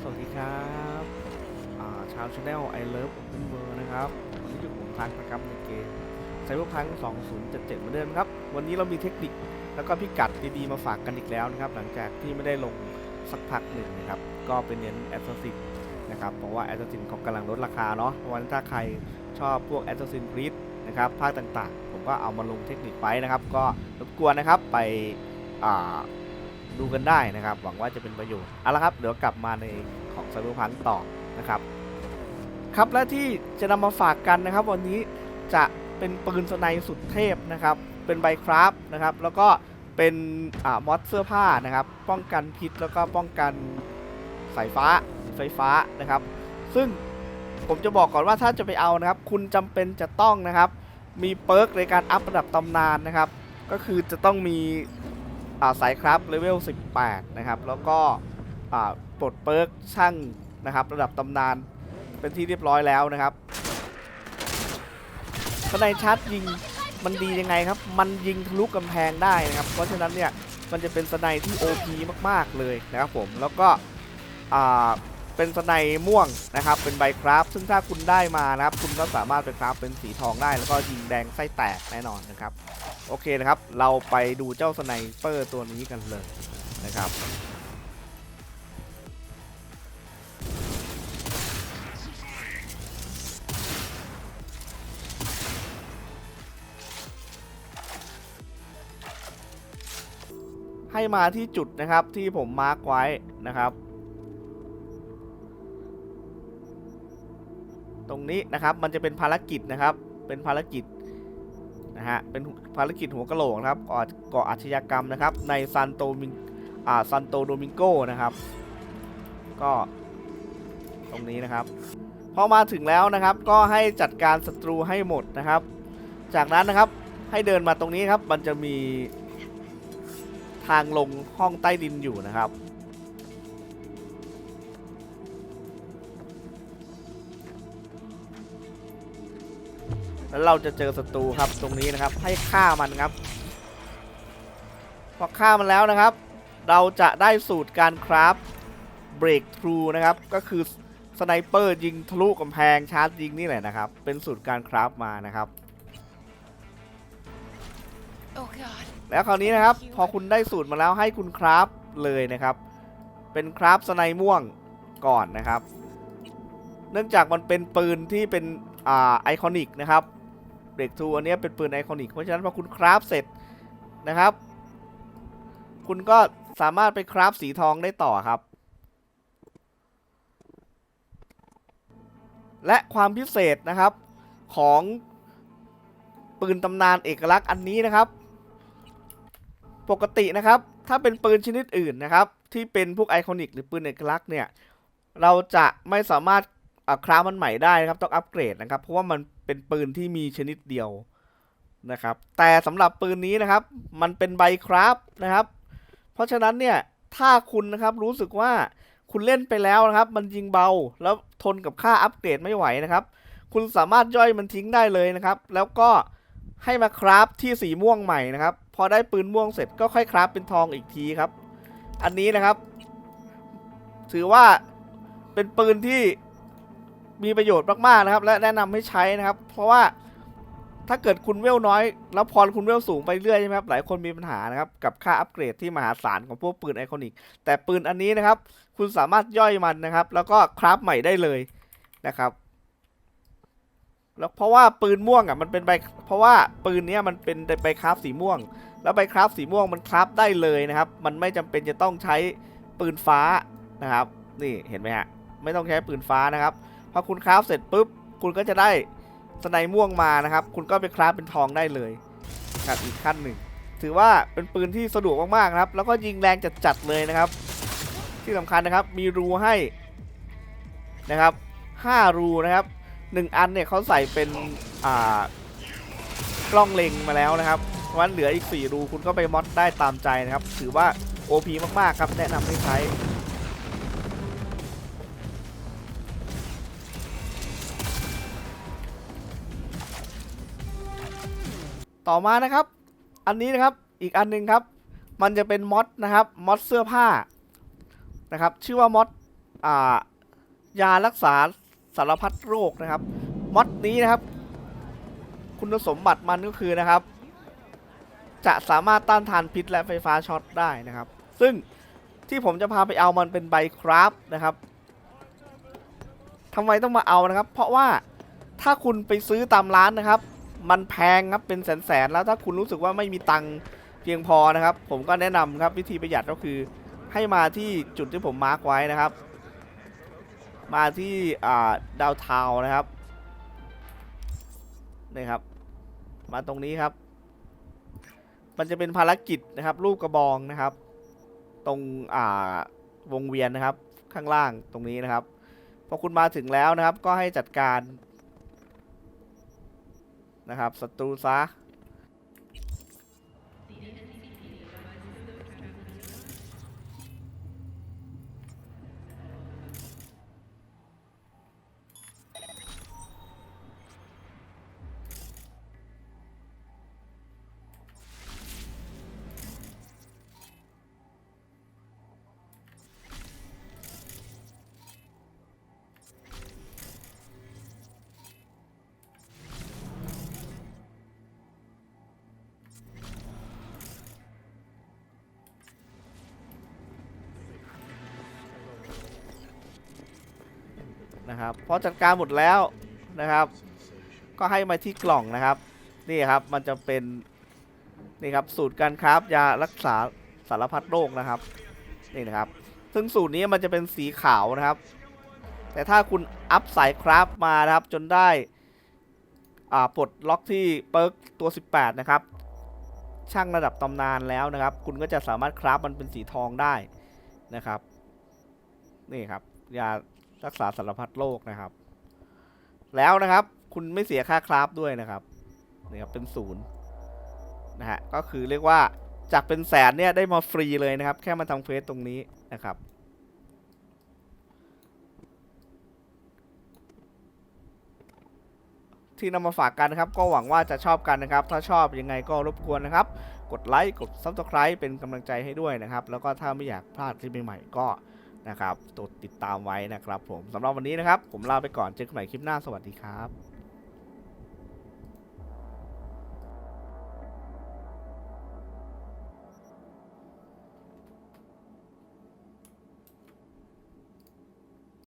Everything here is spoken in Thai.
สวัสดีครับชาวชาแนล I Love Open World นะครับ วันนี้อยู่ผมพังนะครับในเกมไซเบอร์พัง2077เหมือนเดิมครับ วันนี้เรามีเทคนิคแล้วก็พิกัดดีๆมาฝากกันอีกแล้วนะครับ หลังจากที่ไม่ได้ลงสักพักหนึ่งนะครับ ก็เป็นเน้นแอสซัสซินนะครับ เพราะว่าแอสซัสซินเขากำลังลดราคาเนาะเพราะฉะนั้นถ้าใครชอบพวกแอสซัสซินครีดนะครับภาคต่างๆ ผมก็เอามาลงเทคนิคไว้นะครับ ก็รบกวนนะครับไปอ่า ดูกันได้นะครับ หวังว่าจะเป็นประโยชน์เอาละครับ เดี๋ยวกลับมาในของไซเบอร์พังต่อนะครับครับและที่จะนำมาฝากกันนะครับ วันนี้จะเป็นปืนสไนสุดเทพนะครับ เป็นไบคราฟนะครับ แล้วก็เป็นอ่ามอดเสื้อผ้านะครับ ป้องกันพิษแล้วก็ป้องกันสายฟ้าไฟฟ้านะครับ ซึ่งผมจะบอกก่อนว่าถ้าจะไปเอานะครับ คุณจำเป็นจะต้องนะครับ มีเปิร์กในการอัพระดับตำนานนะครับ ก็คือจะต้องมี สายครับเลเวล 18 นะครับ แล้วก็ปลดเปิร์กช่างนะครับ ระดับตำนานเป็นที่เรียบร้อยแล้วนะครับสไนชาร์จยิงมันดียังไงครับ มันยิงทะลุกำแพงได้นะครับ เพราะฉะนั้นเนี่ยมันจะเป็นสไนที่ OP มากๆเลยนะครับผม แล้วก็เป็นสไนม่วงนะครับ เป็นใบคราฟ ซึ่งถ้าคุณได้มานะครับ คุณก็สามารถไปคราฟเป็นสีทองได้ แล้วก็ยิงแดงไส้แตกแน่นอนนะครับ โอเคนะครับ เราไปดูเจ้าสไนเปอร์ตัวนี้กันเลยนะครับ ให้มาที่จุดนะครับที่ผมมาร์กไว้นะครับ ตรงนี้นะครับมันจะเป็นภารกิจนะครับ เป็นภารกิจ นะฮะเป็นภารกิจหัวกะโหลกนะครับก่อก่ออาชญากรรมนะครับ ในซันโตมิงอ่าซันโตโดมิงโกนะครับ ก็ตรงนี้นะครับ พอมาถึงแล้วนะครับ ก็ให้จัดการศัตรูให้หมดนะครับ จากนั้นนะครับให้เดินมาตรงนี้ครับ มันจะมีทางลงห้องใต้ดินอยู่นะครับ แล้วเราจะเจอศัตรูครับตรงนี้นะครับ ให้ฆ่ามันครับ พอฆ่ามันแล้วนะครับ เราจะได้สูตรการคราฟเบรกทรูนะครับ ก็คือสไนเปอร์ยิงทะลุกำแพงชาร์จยิงนี่แหละนะครับ เป็นสูตรการคราฟมานะครับ Oh God. แล้วคราวนี้นะครับ พอคุณได้สูตรมาแล้วให้คุณคราฟเลยนะครับ เป็นคราฟสไนม่วงก่อนนะครับ เนื่องจากมันเป็นปืนที่เป็นอ่าไอคอนิกนะครับ เบรกทูอันนี้เป็นปืนไอคอนิก เพราะฉะนั้นพอคุณคราฟเสร็จนะครับ คุณก็สามารถไปคราฟสีทองได้ต่อครับ และความพิเศษนะครับของปืนตำนานเอกลักษณ์อันนี้นะครับ ปกตินะครับ ถ้าเป็นปืนชนิดอื่นนะครับ ที่เป็นพวกไอคอนิกหรือปืนเอกลักษณ์เนี่ย เราจะไม่สามารถ คราฟมันใหม่ได้นะครับต้องอัปเกรดนะครับ เพราะว่ามันเป็นปืนที่มีชนิดเดียวนะครับ แต่สำหรับปืนนี้นะครับ มันเป็นใบคราฟนะครับ เพราะฉะนั้นเนี่ยถ้าคุณนะครับรู้สึกว่าคุณเล่นไปแล้วนะครับ มันยิงเบาแล้วทนกับค่าอัปเกรดไม่ไหวนะครับ คุณสามารถย่อยมันทิ้งได้เลยนะครับ แล้วก็ให้มาคราฟที่สีม่วงใหม่นะครับ พอได้ปืนม่วงเสร็จก็ค่อยคราฟเป็นทองอีกทีครับ อันนี้นะครับ ถือว่าเป็นปืนที่ มีประโยชน์มากๆนะครับ และแนะนำให้ใช้นะครับ เพราะว่าถ้าเกิดคุณเวลน้อย แล้วพอคุณเวลสูงไปเรื่อยใช่ไหมครับหลายคนมีปัญหานะครับกับค่าอัปเกรดที่มหาศาลของพวกปืนไอคอนิกแต่ปืนอันนี้นะครับ คุณสามารถย่อยมันนะครับ แล้วก็คราฟใหม่ได้เลยนะครับแล้วเพราะว่าปืนม่วงอะมันเป็นใบเพราะว่าปืนเนี้ยมันเป็นใบคราฟสีม่วง แล้วใบคราฟสีม่วงมันคราฟได้เลยนะครับ มันไม่จำเป็นจะต้องใช้ปืนฟ้านะครับ นี่เห็นไหมฮะไม่ต้องใช้ปืนฟ้านะครับ พอคุณคราฟเสร็จปุ๊บ คุณก็จะได้สไนม่วงมานะครับ คุณก็ไปคราฟเป็นทองได้เลยครับอีกขั้นหนึ่ง ถือว่าเป็นปืนที่สะดวกมากๆนะครับ แล้วก็ยิงแรงจัดๆเลยนะครับ ที่สำคัญนะครับ มีรูให้นะครับ5รูนะครับหนึ่งอันเนี่ยเขาใส่เป็นอ่ากล้องเล็งมาแล้วนะครับเพราะฉะนั้นเหลืออีก 4 รูคุณก็ไปมอดได้ตามใจนะครับ ถือว่า OP มากๆครับ แนะนำให้ใช้ ต่อมานะครับ อันนี้นะครับอีกอันหนึงครับ มันจะเป็นมอดนะครับมอดเสื้อผ้านะครับ ชื่อว่ามอดอ่ายารักษาสารพัดโรคนะครับมอดนี้นะครับ คุณสมบัติมันก็คือนะครับ จะสามารถต้านทานพิษและไฟฟ้าช็อตได้นะครับ ซึ่งที่ผมจะพาไปเอามันเป็นใบคราฟนะครับทำไมต้องมาเอานะครับ เพราะว่าถ้าคุณไปซื้อตามร้านนะครับ มันแพงครับเป็นแสนๆแล้วถ้าคุณรู้สึกว่าไม่มีตังค์เพียงพอนะครับ ผมก็แนะนำครับวิธีประหยัดก็คือ ให้มาที่จุดที่ผมมาร์กไว้นะครับ มาที่ดาวทาวนะครับนี่ครับ มาตรงนี้ครับ มันจะเป็นภารกิจนะครับ รูปกระบองนะครับ ตรงอ่าวงเวียนนะครับ ข้างล่างตรงนี้นะครับพอคุณมาถึงแล้วนะครับ ก็ให้จัดการ นะครับศัตรูซะ นะครับพอจัดการหมดแล้วนะครับ ก็ให้มาที่กล่องนะครับ นี่ครับมันจะเป็นนี่ครับสูตรการคราฟยารักษาสารพัดโรคนะครับนี่นะครับ ซึ่งสูตรนี้มันจะเป็นสีขาวนะครับ แต่ถ้าคุณอัพสายคราฟมานะครับ จนได้อ่าปลดล็อกที่เปิร์กตัว 18 นะครับ ช่างระดับตำนานแล้วนะครับ คุณก็จะสามารถคราฟมันเป็นสีทองได้นะครับ นี่ครับยา รักษาสารพัดโรคนะครับ แล้วนะครับ คุณไม่เสียค่าคราฟด้วยนะครับนี่ครับเป็นศูนย์นะฮะก็คือเรียกว่าจากเป็นแสนเนี่ยได้มาฟรีเลยนะครับ แค่มาทำเควสตรงนี้นะครับที่นำมาฝากกันนะครับ ก็หวังว่าจะชอบกันนะครับ ถ้าชอบยังไงก็รบกวนนะครับ กดไลค์กด Subscribe เป็นกำลังใจให้ด้วยนะครับ แล้วก็ถ้าไม่อยากพลาดคลิปใหม่ๆก็ นะครับติดตามไว้นะครับผมสำหรับวันนี้นะครับ ผมลาไปก่อนเจอกันใหม่คลิปหน้าสวัสดีครับ